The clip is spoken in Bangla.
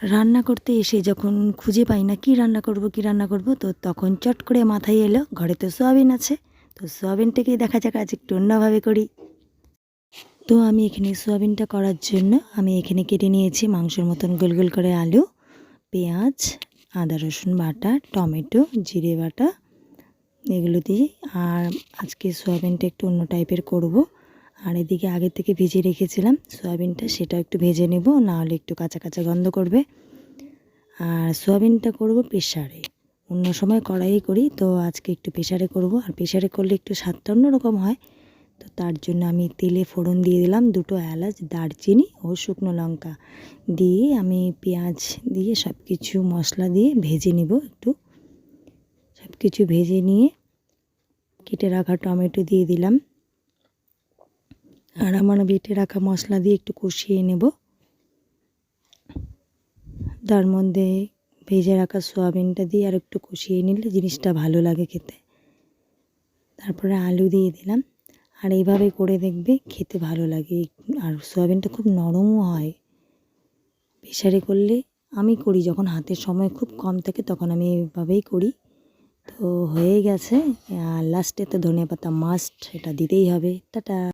রান্না করতে এসে যখন খুঁজে পাই না কি রান্না করব, কি রান্না করব, তো তখন চট করে মাথায় এলো, ঘরে তো সোয়াবিন আছে। তো সোয়াবিনটাকেই দেখা যাক আজ একটু অন্যভাবে করি। তো আমি এখানে সোয়াবিনটা করার জন্য আমি এখানে কেটে নিয়েছি মাংসের মতন গোল গোল করে আলু, পেঁয়াজ, আদা, রসুন বাটা, টমেটো, জিরে বাটা, এগুলো দিয়ে। আর আজকে সোয়াবিনটা একটু অন্য টাইপের করব। আর এদিকে আগে থেকে ভেজে রেখেছিলাম সয়াবিনটা সেটা একটু ভেজে নেব না হলে একটু কাঁচা কাঁচা গন্ধ করবে। আর সয়াবিনটা করব প্রেশারে অন্য সময় কড়াই করি, তো আজকে একটু প্রেশারে করব। আর প্রেশারে করলে একটু স্বাদটা অন্যরকম হয়। তো তার জন্য আমি তেলে ফোড়ন দিয়ে দিলাম দুটো এলাচ, দারচিনি ও শুকনো লঙ্কা। দিয়ে আমি পেঁয়াজ দিয়ে সব কিছু মশলা দিয়ে ভেজে নেব একটু। সব কিছু ভেজে নিয়ে কেটে রাখা টমেটো দিয়ে দিলাম। আর আমার বেটে রাখা মশলা দিয়ে একটু কষিয়ে নেব। তার মধ্যে ভেজে রাখা সোয়াবিনটা দিয়ে আর একটু কষিয়ে নিলে জিনিসটা ভালো লাগে খেতে। তারপরে আলু দিয়ে দিলাম। আর এইভাবে করে দেখবে খেতে ভালো লাগে। আর সোয়াবিনটা খুব নরমও হয়। প্রেশারে করলে আমি করি, যখন হাতের সময় খুব কম থাকে তখন আমি এইভাবেই করি। তো হয়ে গেছে। আর লাস্টে তো ধনে পাতা মাস্ট এটা দিতেই হবে। টাটা।